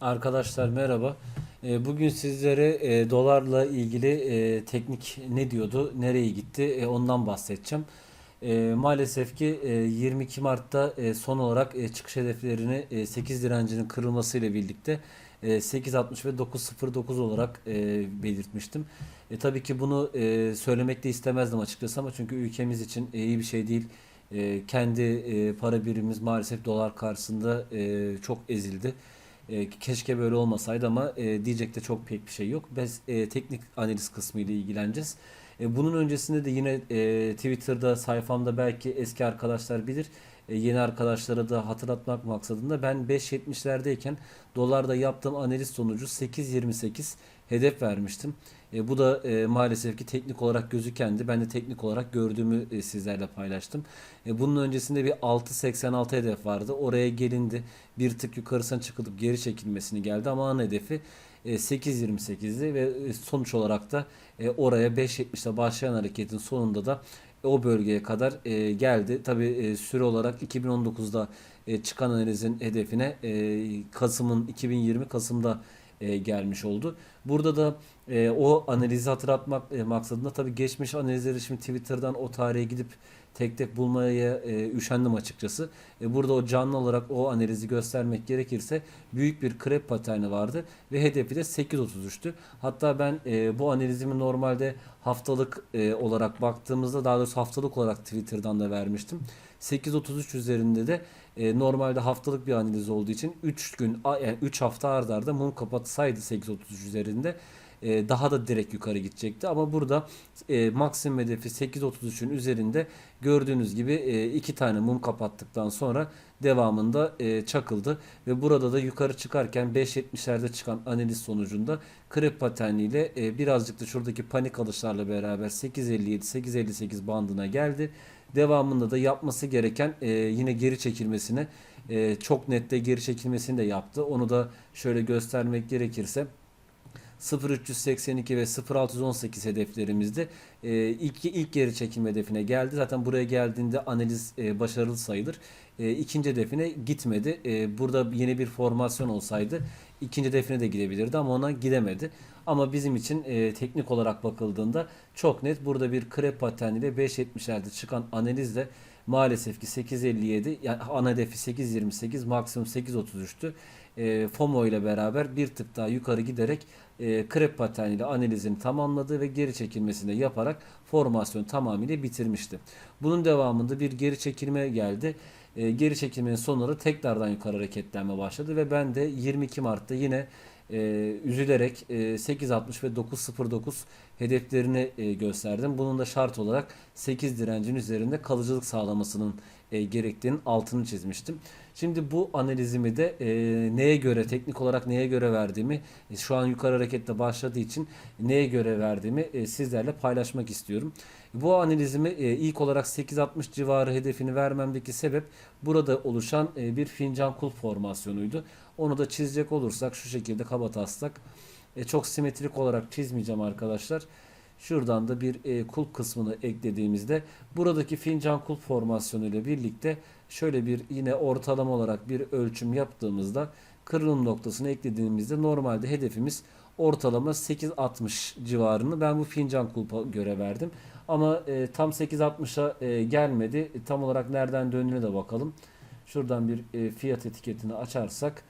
Arkadaşlar merhaba. E, Bugün sizlere e, dolarla ilgili e, teknik ne diyordu, nereye gitti e, ondan bahsedeceğim. Maalesef ki e, 22 Mart'ta son olarak çıkış hedeflerini e, 8 direncinin kırılmasıyla birlikte e, 8.60 ve 9.09 olarak belirtmiştim. E, tabii ki bunu söylemek de istemezdim açıkçası ama çünkü ülkemiz için iyi bir şey değil. Kendi para birimimiz maalesef dolar karşısında çok ezildi. E, keşke böyle olmasaydı ama e, diyecek de çok pek bir şey yok. Biz e, teknik analiz kısmı ile ilgileneceğiz. E, bunun öncesinde de yine e, Twitter'da sayfamda belki eski arkadaşlar bilir. E, yeni arkadaşlara da hatırlatmak maksadında ben 5.70'lerdeyken dolarda yaptığım analiz sonucu 8.28 hedef vermiştim. E, bu da e, maalesef ki teknik olarak gözükendi. Ben de teknik olarak gördüğümü e, sizlerle paylaştım. E, bunun öncesinde bir 6.86 hedef vardı. Oraya gelindi. Bir tık yukarısına çıkılıp geri çekilmesini geldi ama ana hedefi e, 8.28'di ve e, sonuç olarak da e, oraya 5.70'te başlayan hareketin sonunda da o bölgeye kadar e, geldi. Tabi e, süre olarak 2019'da e, çıkan analizin hedefine e, Kasım'ın 2020 Kasım'da e, gelmiş oldu. Burada da e, o analizi hatırlatmak e, maksadında tabii geçmiş analizleri şimdi Twitter'dan o tarihe gidip tek tek bulmaya e, üşendim açıkçası. E, burada o canlı olarak o analizi göstermek gerekirse büyük bir krep paterni vardı ve hedefi de 8.33'tü. Hatta ben e, bu analizimi normalde haftalık e, olarak baktığımızda daha doğrusu haftalık olarak Twitter'dan da vermiştim. 8.33 üzerinde de e, normalde haftalık bir analiz olduğu için 3 gün yani 3 hafta ardarda arda mum kapatsaydı 8.33 üzerinde e, daha da direkt yukarı gidecekti. Ama burada e, maksimum hedefi 8.33'ün üzerinde gördüğünüz gibi e, iki tane mum kapattıktan sonra devamında e, çakıldı ve burada da yukarı çıkarken 5.70'lerde çıkan analiz sonucunda krep paterniyle e, birazcık da şuradaki panik alışlarla beraber 8.57-8.58 bandına geldi. Devamında da yapması gereken e, yine geri çekilmesine e, çok nette geri çekilmesini de yaptı. Onu da şöyle göstermek gerekirse 0382 ve 0618 hedeflerimizde e, ilk ilk geri çekilme hedefine geldi. Zaten buraya geldiğinde analiz e, başarılı sayılır. E, ikinci hedefine gitmedi. E, burada yeni bir formasyon olsaydı ikinci hedefine de gidebilirdi ama ona gidemedi. Ama bizim için e, teknik olarak bakıldığında çok net burada bir krep paterniyle 5.70'lerde çıkan analizle maalesef ki 8.57 yani ana hedefi 8.28 maksimum 8.33'tü. E, FOMO ile beraber bir tık daha yukarı giderek e, krep paterniyle analizini tamamladı ve geri çekilmesini de yaparak formasyon tamamıyla bitirmişti. Bunun devamında bir geri çekilme geldi. E, geri çekilmenin sonları tekrardan yukarı hareketlenme başladı ve ben de 22 Mart'ta yine e, üzülerek e, 8.60 ve 9.09 hedeflerini e, gösterdim. Bunun da şart olarak 8 direncin üzerinde kalıcılık sağlamasının e, gerektiğinin altını çizmiştim. Şimdi bu analizimi de e, neye göre teknik olarak neye göre verdiğimi e, şu an yukarı hareketle başladığı için neye göre verdiğimi e, sizlerle paylaşmak istiyorum. Bu analizimi e, ilk olarak 8.60 civarı hedefini vermemdeki sebep burada oluşan e, bir fincan kulp formasyonuydu. Onu da çizecek olursak şu şekilde kabataslak e, çok simetrik olarak çizmeyeceğim arkadaşlar. Şuradan da bir e, kulp kısmını eklediğimizde buradaki fincan kulp formasyonu ile birlikte şöyle bir yine ortalama olarak bir ölçüm yaptığımızda kırılım noktasını eklediğimizde normalde hedefimiz ortalama 8.60 civarını ben bu fincan kulpa göre verdim. Ama e, tam 8.60'a e, gelmedi. E, tam olarak nereden döndüğüne de bakalım. Şuradan bir e, fiyat etiketini açarsak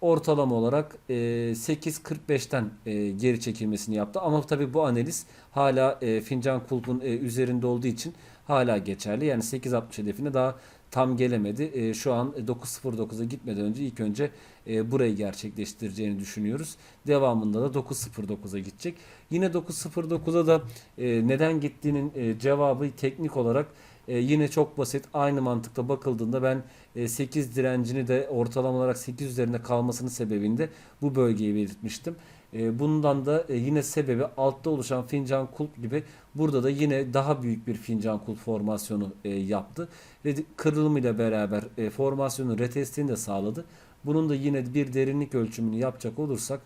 ortalama olarak e, 8.45'ten e, geri çekilmesini yaptı. Ama tabii bu analiz hala e, fincan kulpun e, üzerinde olduğu için hala geçerli. Yani 8.60 hedefine daha tam gelemedi. E, şu an 9.09'a gitmeden önce ilk önce e, burayı gerçekleştireceğini düşünüyoruz. Devamında da 9.09'a gidecek. Yine 9.09'a da e, neden gittiğinin e, cevabı teknik olarak e, yine çok basit aynı mantıkta bakıldığında ben e, 8 direncini de ortalama olarak 8 üzerinde kalmasının sebebinde bu bölgeyi belirtmiştim. E, bundan da e, yine sebebi altta oluşan fincan kulp gibi burada da yine daha büyük bir fincan kulp formasyonu e, yaptı ve kırılımıyla beraber e, formasyonun retestini de sağladı. Bunun da yine bir derinlik ölçümünü yapacak olursak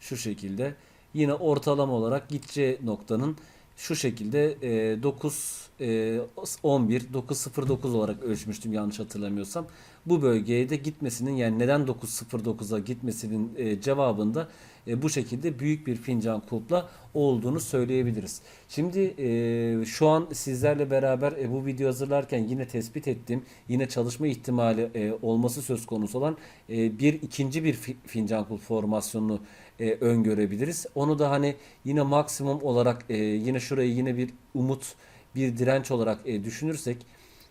şu şekilde yine ortalama olarak gideceği noktanın şu şekilde e, 9 e, 11 909 olarak ölçmüştüm yanlış hatırlamıyorsam. Bu bölgeye de gitmesinin yani neden 909'a gitmesinin e, cevabında e, bu şekilde büyük bir fincan kulpla olduğunu söyleyebiliriz. Şimdi e, şu an sizlerle beraber e, bu video hazırlarken yine tespit ettiğim yine çalışma ihtimali e, olması söz konusu olan e, bir ikinci bir fi- fincan kulp formasyonunu e, öngörebiliriz. Onu da hani yine maksimum olarak e, yine şurayı yine bir umut bir direnç olarak e, düşünürsek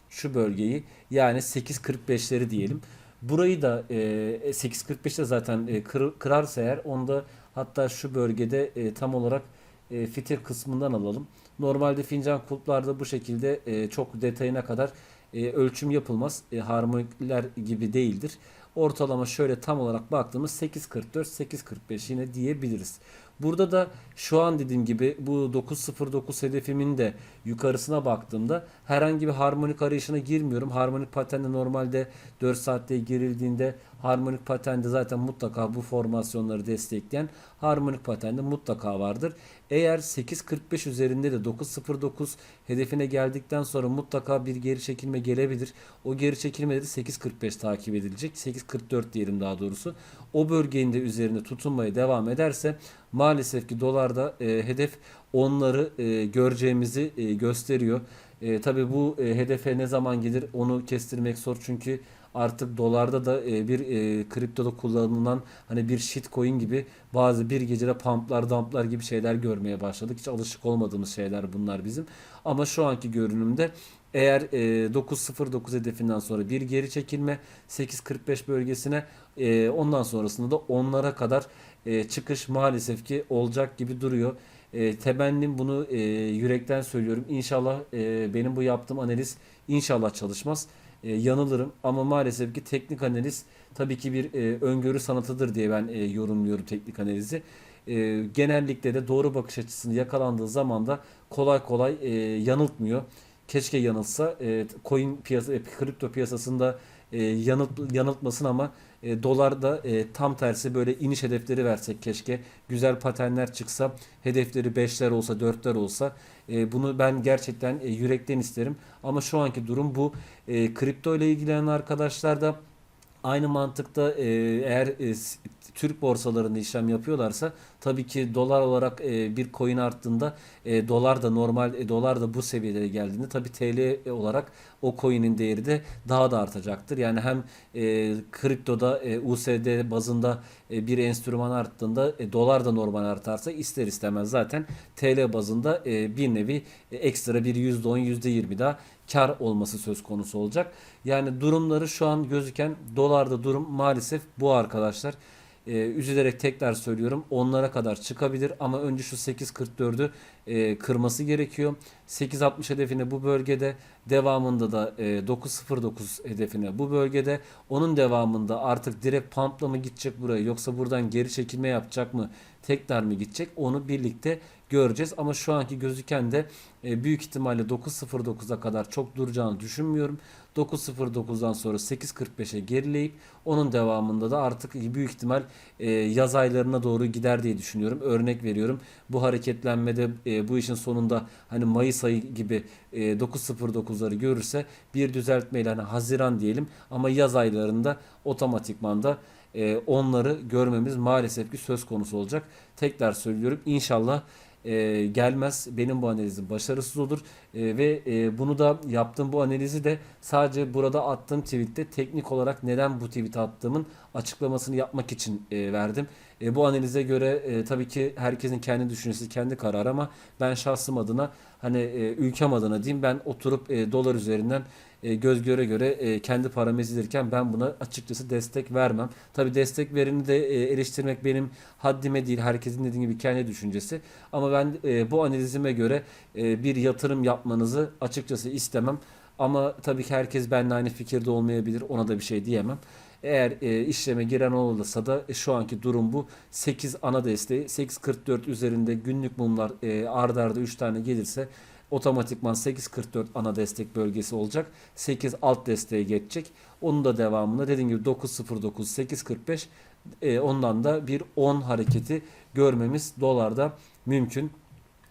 şu bölgeyi yani 8.45'leri diyelim. Burayı da e, 8.45'te zaten e, kır- kırarsa eğer onda hatta şu bölgede e, tam olarak e, fitil kısmından alalım. Normalde fincan kulplarda bu şekilde e, çok detayına kadar e, ölçüm yapılmaz. E, harmonikler gibi değildir. Ortalama şöyle tam olarak baktığımız 8.44 8.45 yine diyebiliriz. Burada da şu an dediğim gibi bu 9.09 hedefimin de yukarısına baktığımda herhangi bir harmonik arayışına girmiyorum. Harmonik patende normalde 4 saatte girildiğinde harmonik patende zaten mutlaka bu formasyonları destekleyen harmonik patende mutlaka vardır. Eğer 8.45 üzerinde de 9.09 hedefine geldikten sonra mutlaka bir geri çekilme gelebilir. O geri çekilmede de 8.45 takip edilecek. 8.44 diyelim daha doğrusu. O bölgenin de üzerinde tutunmaya devam ederse maalesef ki dolarda e, hedef onları e, göreceğimizi e, gösteriyor. E, tabii bu e, hedefe ne zaman gelir onu kestirmek zor çünkü artık dolarda da e, bir e, kriptoda kullanılan hani bir shitcoin gibi bazı bir gecede pumplar dumplar gibi şeyler görmeye başladık. Hiç alışık olmadığımız şeyler bunlar bizim. Ama şu anki görünümde eğer e, 9.09 hedefinden sonra bir geri çekilme 8.45 bölgesine e, ondan sonrasında da onlara kadar e, çıkış maalesef ki olacak gibi duruyor. E, temennim bunu e, yürekten söylüyorum. İnşallah e, benim bu yaptığım analiz inşallah çalışmaz. E, yanılırım ama maalesef ki teknik analiz tabii ki bir e, öngörü sanatıdır diye ben e, yorumluyorum teknik analizi. E, genellikle de doğru bakış açısını yakalandığı zaman da kolay kolay e, yanıltmıyor. Keşke yanılsa. E, coin piyasa, e, kripto piyasasında e, yanılt, yanıltmasın ama e, dolarda e, tam tersi böyle iniş hedefleri versek keşke. Güzel paternler çıksa, hedefleri 5'ler olsa, 4'ler olsa. E, bunu ben gerçekten e, yürekten isterim. Ama şu anki durum bu. E, kripto ile ilgilenen arkadaşlar da Aynı mantıkta e, eğer e, Türk borsalarında işlem yapıyorlarsa tabii ki dolar olarak e, bir coin arttığında e, dolar da normal e, dolar da bu seviyelere geldiğinde tabii TL olarak o coin'in değeri de daha da artacaktır. Yani hem e, kriptoda e, USD bazında e, bir enstrüman arttığında e, dolar da normal artarsa ister istemez zaten TL bazında e, bir nevi e, ekstra bir %10 %20 daha kar olması söz konusu olacak. Yani durumları şu an gözüken dolarda durum maalesef bu arkadaşlar. Ee, üzülerek tekrar söylüyorum onlara kadar çıkabilir ama önce şu 8.44'ü e, kırması gerekiyor. 8.60 hedefine bu bölgede devamında da e, 9.09 hedefine bu bölgede onun devamında artık direkt pumpla mı gidecek buraya yoksa buradan geri çekilme yapacak mı tekrar mı gidecek onu birlikte göreceğiz ama şu anki gözüken de e, büyük ihtimalle 9.09'a kadar çok duracağını düşünmüyorum. 9.09'dan sonra 8.45'e gerileyip onun devamında da artık büyük ihtimal e, yaz aylarına doğru gider diye düşünüyorum. Örnek veriyorum. Bu hareketlenmede e, bu işin sonunda hani Mayıs ayı gibi e, 9.09'ları görürse bir düzeltmeyle hani Haziran diyelim ama yaz aylarında otomatikman da e, onları görmemiz maalesef ki söz konusu olacak. Tekrar söylüyorum. İnşallah e, gelmez. Benim bu analizim başarısız olur. E, ve e, bunu da yaptığım bu analizi de sadece burada attığım tweette teknik olarak neden bu tweet attığımın açıklamasını yapmak için e, verdim. E, bu analize göre e, tabii ki herkesin kendi düşüncesi, kendi kararı ama ben şahsım adına hani e, ülkem adına diyeyim ben oturup e, dolar üzerinden e, göz göre göre e, kendi paramı ezilirken ben buna açıkçası destek vermem. Tabii destek vereni de e, eleştirmek benim haddime değil. Herkesin dediğim gibi kendi düşüncesi. Ama ben bu analizime göre bir yatırım yapmanızı açıkçası istemem. Ama tabii ki herkes benimle aynı fikirde olmayabilir. Ona da bir şey diyemem. Eğer işleme giren olursa da şu anki durum bu. 8 ana desteği 8.44 üzerinde günlük mumlar e, arda arda 3 tane gelirse otomatikman 8.44 ana destek bölgesi olacak. 8 alt desteğe geçecek. Onun da devamında dediğim gibi 9.09 8.45 e, ondan da bir 10 hareketi görmemiz dolarda mümkün.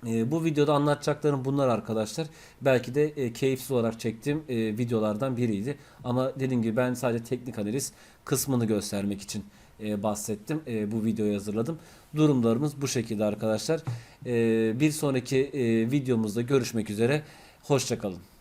E, bu videoda anlatacaklarım bunlar arkadaşlar. Belki de e, keyifsiz olarak çektiğim e, videolardan biriydi. Ama dediğim gibi ben sadece teknik analiz kısmını göstermek için e, bahsettim. E, bu videoyu hazırladım. Durumlarımız bu şekilde arkadaşlar. E, bir sonraki e, videomuzda görüşmek üzere. Hoşçakalın.